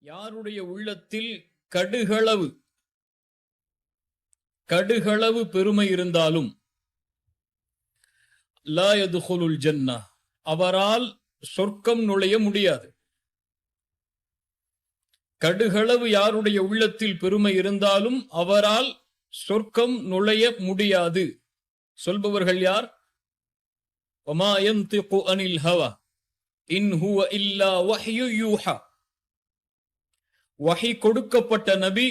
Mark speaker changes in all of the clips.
Speaker 1: யாருடைய உள்ளத்தில் கடுகளவு? கடுகளவு பெருமை இருந்தாலும் லாயதுகுலுல் ஜன்னா அவரால் சொர்க்கம் நுழைய முடியாது. கடுகளவு யாருடைய உள்ளத்தில் பெருமை இருந்தாலும் அவரால் சொர்க்கம் நுழைய முடியாது. சொல்பவர்கள் யார்? ஒமா அனில் ஹவா இன் ஹுவ இல்லா வஹ்யு யூஹா. வகை கொடுக்கப்பட்ட நபி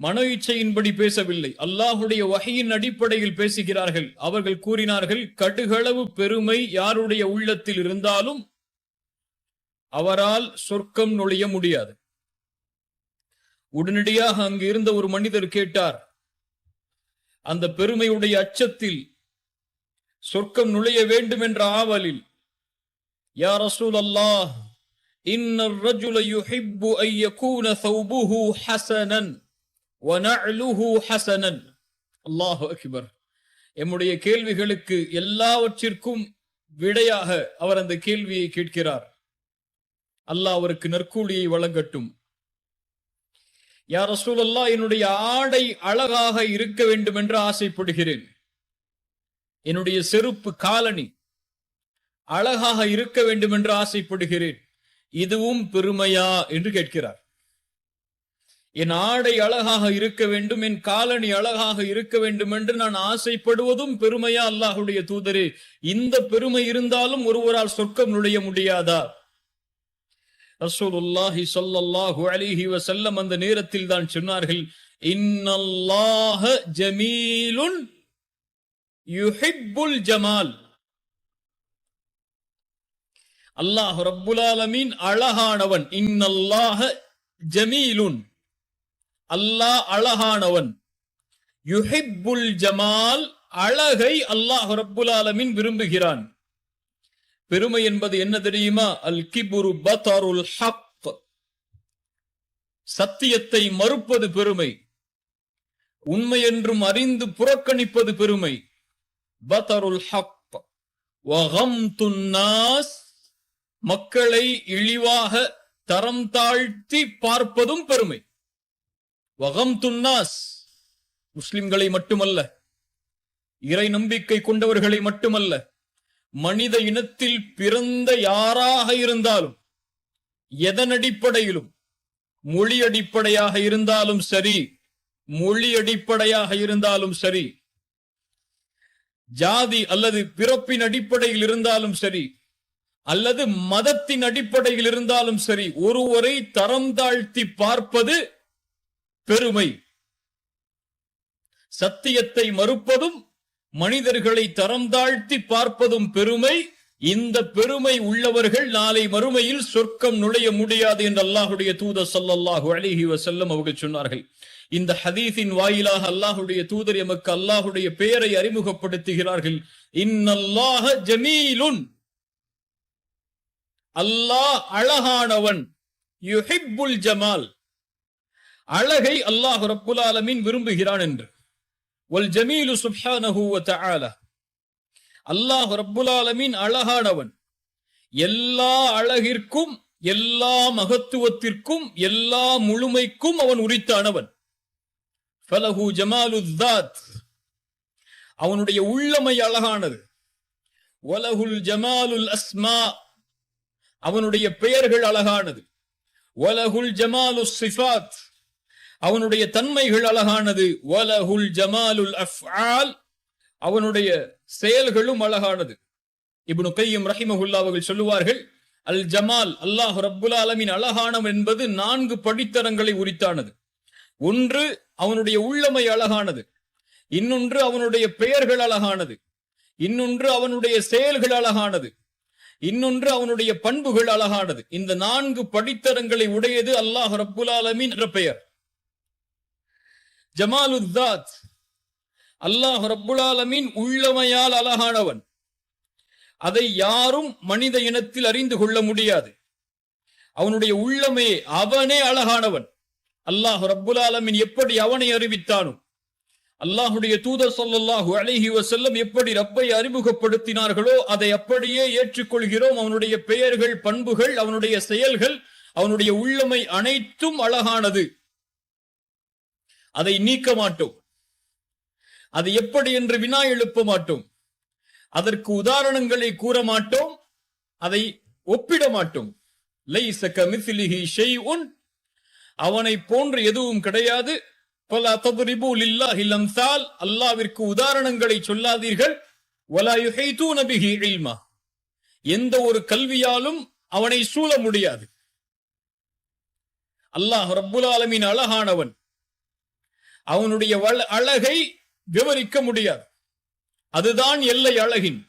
Speaker 1: மன இச்சையின்படி பேசவில்லை. அல்லாஹுடைய வகையின் அடிப்படையில் பேசுகிறார்கள். அவர்கள் கூறினார்கள் கடுகளவு பெருமை யாருடைய உள்ளத்தில் இருந்தாலும் அவரால் சொர்க்கம் நுழைய முடியாது. உடனடியாக அங்கு இருந்த ஒரு மனிதர் கேட்டார் அந்த பெருமையுடைய அச்சத்தில் சொர்க்கம் நுழைய வேண்டும் என்ற ஆவலில் யார் அசூல் அல்லாஹ் إن الرجل يحب أن يكون ثوبه حسنا ونعله حسنا الله أكبر எம்முடைய கேள்விகளுக்கு எல்லாவற்றிற்கும் விடையாக அவர் அந்த கேள்வியை கேட்கிறார் அல்லாஹ் அவருக்கு நற்கூலியை வழங்கட்டும் யார் ரசூலல்லா என்னுடைய ஆடை அழகாக இருக்க வேண்டும் என்று ஆசைப்படுகிறேன் என்னுடைய செருப்பு காலணி அழகாக இருக்க வேண்டும் என்று ஆசைப்படுகிறேன் இதுவும் பெருமையா என்று கேட்கிறார். என் ஆடை அழகாக இருக்க வேண்டும் என் காலணி அழகாக இருக்க வேண்டும் என்று நான் ஆசைப்படுவதும் பெருமையா அல்லாஹுடைய தூதரே. இந்த பெருமை இருந்தாலும் ஒருவரால் சொர்க்கம் நுழைய முடியாதா? ரசூலுல்லாஹி ஸல்லல்லாஹு அலிஹி வசல்லம் அந்த நேரத்தில் தான் சொன்னார்கள் இன்னல்லாஹ ஜமீலுன் யுஹிப்புல் ஜமால். அல்லாஹ் ரப்புல் அழகானவன். இன்னல்லாஹ ஜமீலுன். அல்லாஹ் அழகானவன். யுஹிப்புல் ஜமால் அழகை அல்லாஹ் ரப்புல் விரும்புகிறான். பெருமை என்பது என்ன தெரியுமா? அல் கிபுரு பதருல் ஹப் சத்தியத்தை மறுப்பது பெருமை. உண்மை என்றும் அறிந்து புறக்கணிப்பது பெருமை. பதருல் ஹப் வகம் துன்னாஸ் மக்களை இழிவாக தரம் தாழ்த்தி பார்ப்பதும் பெருமை. வகம் துன்னாஸ் முஸ்லிம்களை மட்டுமல்ல இறை நம்பிக்கை கொண்டவர்களை மட்டுமல்ல மனித இனத்தில் பிறந்த யாராக இருந்தாலும் எதன் அடிப்படையிலும் மொழி அடிப்படையாக இருந்தாலும் சரி மொழி அடிப்படையாக இருந்தாலும் சரி ஜாதி அல்லது பிறப்பின் அடிப்படையில் இருந்தாலும் சரி அல்லது மதத்தின் அடிப்படையில் இருந்தாலும் சரி ஒருவரை தரம் தாழ்த்தி பார்ப்பது பெருமை. சத்தியத்தை மறுப்பதும் மனிதர்களை தரம் தாழ்த்தி பார்ப்பதும் பெருமை. இந்த பெருமை உள்ளவர்கள் நாளை மறுமையில் சொர்க்கம் நுழைய முடியாது என்று அல்லாஹுடைய தூத சல்லல்லாஹு அலிஹி வசல்லம் அவர்கள் சொன்னார்கள். இந்த ஹதீஸின் வாயிலாக அல்லாஹுடைய தூதர் எமக்கு அல்லாஹுடைய பெயரை அறிமுகப்படுத்துகிறார்கள். இன்னல்லாஹ ஜமீலுன். அல்லாஹ் அழகானவன். யுஹிப்புல் ஜமால். அழகை அல்லாஹ் ரப்புல் ஆலமின் விரும்புகிறான் என்று. ஒல் ஜமீலு சுப்ஹானஹு வ தஆலா. அல்லாஹ் ரப்புல் ஆலமின் அழகானவன். எல்லா அழகிற்கும் எல்லா மகத்துவத்திற்கும் எல்லா முழுமைக்கும் அவன் உரித்தானவன். ஃபலஹு ஜமாலு தாத் அவனுடைய உள்ளமை அழகானது. ஒலகுல் ஜமாலுல் அஸ்மா. அவனுடைய பெயர்கள் அழகானது. வலகுல் ஜமாலு சிஃபாத். அவனுடைய தன்மைகள் அழகானது. வலகுல் ஜமாலுல் அஃஆல். அவனுடைய செயல்களும் அழகானது. இப்னு கையும் ரஹிமஹுல்லா அவர்கள் சொல்லுவார்கள் அல் ஜமால் அல்லாஹ் ரப்புல் ஆலமின் அழகானவன் என்பது நான்கு படித்தரங்களை உரித்தானது. ஒன்று அவனுடைய உள்ளமை அழகானது. இன்னொன்று அவனுடைய பெயர்கள் அழகானது. இன்னொன்று அவனுடைய செயல்கள் அழகானது. இன்னொன்று அவனுடைய பண்புகள் அழகானது. இந்த நான்கு படித்தரங்களை உடையது அல்லாஹ் ரப்புல் என்ற பெயர். ஜமாலுத்தாத் அல்லாஹ் ரப்புல் உள்ளமையால் அழகானவன். அதை யாரும் மனித இனத்தில் அறிந்து கொள்ள முடியாது. அவனுடைய உள்ளமே அவனே அழகானவன். அல்லாஹ் ரப்புல் ஆலமீன் எப்படி அவனை அறிவித்தானோ அல்லாஹுடைய தூதர் சொல்லல்லாஹு அலைஹி வசல்லம் எப்படி ரப்பை அறிமுகப்படுத்தினார்களோ அதை அப்படியே ஏற்றுக்கொள்கிறோம். அவனுடைய பெயர்கள் பண்புகள் அவனுடைய செயல்கள் அவனுடைய உள்ளமை அனைத்தும் அழகானது. அதை நீக்க மாட்டோம். அது எப்படி என்று வினா எழுப்ப மாட்டோம். அதற்கு உதாரணங்களை கூற மாட்டோம். அதை ஒப்பிட மாட்டோம். லைஸ ஷெய் உன் அவனை போன்று எதுவும் கிடையாது. பல ததுரிபு லில்லாஹி லம்சால் அல்லாவிற்கு உதாரணங்களை சொல்லாதீர்கள் வலா தூ பிஹி இல்மா எந்த ஒரு கல்வியாலும் அவனை சூழ முடியாது அல்லாஹ் ரப்புல் ஆலமின் அழகானவன் அவனுடைய வள- அழகை விவரிக்க முடியாது அதுதான் எல்லை அழகின்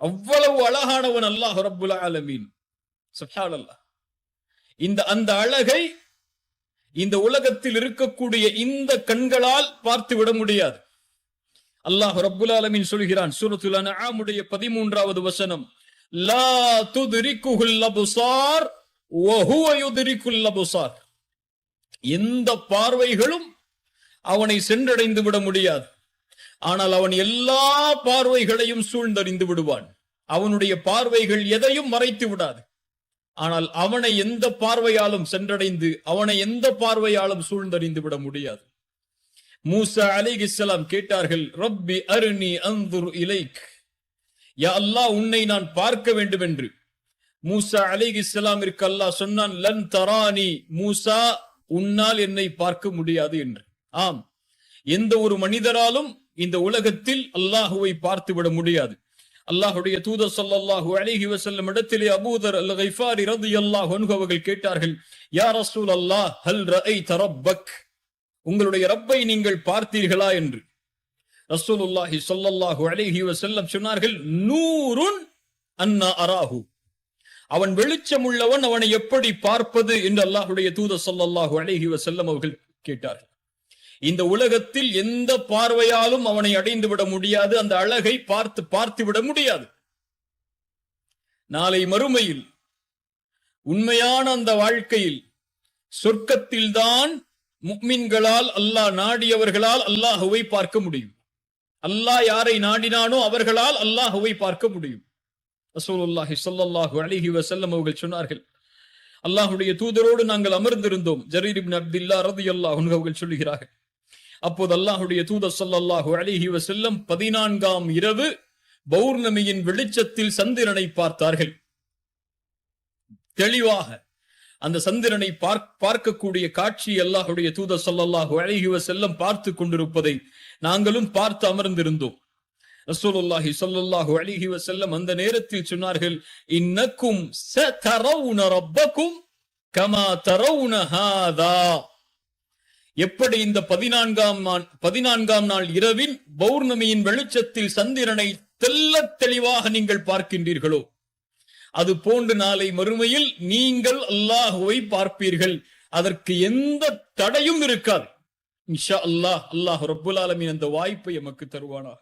Speaker 1: அவ்வளவு அழகானவன் அல்லாஹ் ரப்புல் ஆலமீன் இந்த அந்த அழகை இந்த உலகத்தில் இருக்கக்கூடிய இந்த கண்களால் பார்த்து விட முடியாது. அல்லாஹ் ரப்புல் ஆலமின் சொல்கிறான் சூரத்துல் அன்ஆமுடைய 13வது வசனம் லா துத்ரிக்குஹுல் அப்சார் வ ஹுவ எந்த பார்வைகளும் அவனை சென்றடைந்து விட முடியாது. ஆனால் அவன் எல்லா பார்வைகளையும் சூழ்ந்தறிந்து விடுவான். அவனுடைய பார்வைகள் எதையும் மறைத்து விடாது. ஆனால் அவனை எந்த பார்வையாலும் சென்றடைந்து அவனை எந்த பார்வையாலும் சூழ்ந்தறிந்து விட முடியாது. மூசா அலைஹிஸ்ஸலாம் கேட்டார்கள் ரப்பி அருணி அந்துர் இலைக். யா அல்லாஹ் உன்னை நான் பார்க்க வேண்டும் என்று மூசா அலைஹிஸ்ஸலாமிற்கு அல்லாஹ் சொன்னான் லன் தரானி மூசா உன்னால் என்னை பார்க்க முடியாது என்று. ஆம். எந்த ஒரு மனிதராலும் இந்த உலகத்தில் அல்லாஹுவை பார்த்து விட முடியாது. அல்லாஹுடைய தூதர் ஸல்லல்லாஹு அலிஹி வசல்லம் இடத்திலே அபூதர் அல் கைஃபாரி ரலியல்லாஹு அல்லாஹ் அவர்கள் கேட்டார்கள் யா ரசூல் அல்லாஹ் ஹல் ரஐ தரப்பக் உங்களுடைய ரப்பை நீங்கள் பார்த்தீர்களா? என்று. ரசூலுல்லாஹி சொல்லல்லாஹு அலிஹி வசல்லம் சொன்னார்கள் நூறுன் அன்னா அராஹு. அவன் வெளிச்சம் உள்ளவன் அவனை எப்படி பார்ப்பது? என்று அல்லாஹுடைய தூதர் சொல்லல்லாஹு அலிஹி வசல்லம் அவர்கள் கேட்டார்கள். இந்த உலகத்தில் எந்த பார்வையாலும் அவனை அடைந்து விட முடியாது. அந்த அழகை பார்த்து பார்த்து விட முடியாது. நாளை மறுமையில் உண்மையான அந்த வாழ்க்கையில் சொர்க்கத்தில்தான் முக்மின்களால் அல்லாஹ் நாடியவர்களால் அல்லாஹுவை பார்க்க முடியும். அல்லாஹ் யாரை நாடினானோ அவர்களால் அல்லாஹுவை பார்க்க முடியும். ரசூலுல்லாஹி சொல்லல்லாஹு அழகி வசல்லம் அவர்கள் சொன்னார்கள் அல்லாஹுடைய தூதரோடு நாங்கள் அமர்ந்திருந்தோம். ஜரீர் இப்னு அப்துல்லா ரலியல்லாஹு அன்ஹு அவர்கள் சொல்லுகிறார்கள் அப்போது அல்லாஹுடைய தூத ஸல்லல்லாஹு அலிஹி வசல்லம் பதினான்காம் இரவு பௌர்ணமியின் வெளிச்சத்தில் சந்திரனை பார்த்தார்கள். தெளிவாக அந்த சந்திரனை பார்க்- பார்க்கக்கூடிய காட்சி அல்லாஹுடைய தூத சொல்லல்லாஹு அழகிவ செல்லம் பார்த்து கொண்டிருப்பதை நாங்களும் பார்த்து அமர்ந்திருந்தோம். ரசூலுல்லாஹி சொல்லல்லாஹு அழகிவ செல்லம் அந்த நேரத்தில் சொன்னார்கள் இன்னக்கும் சதரவுன ரப்பக்கும் கமா தரவுன ஹாதா. எப்படி இந்த பதினான்காம் நாள் பதினான்காம் நாள் இரவின் பௌர்ணமியின் வெளிச்சத்தில் சந்திரனை தெல்ல தெளிவாக நீங்கள் பார்க்கின்றீர்களோ? அது போன்று நாளை மறுமையில் நீங்கள் அல்லாஹுவை பார்ப்பீர்கள். அதற்கு எந்த தடையும் இருக்காது. இன்ஷா அல்லாஹ் அல்லாஹ் ரபுல் ஆலமின் அந்த வாய்ப்பை எமக்கு தருவானாக.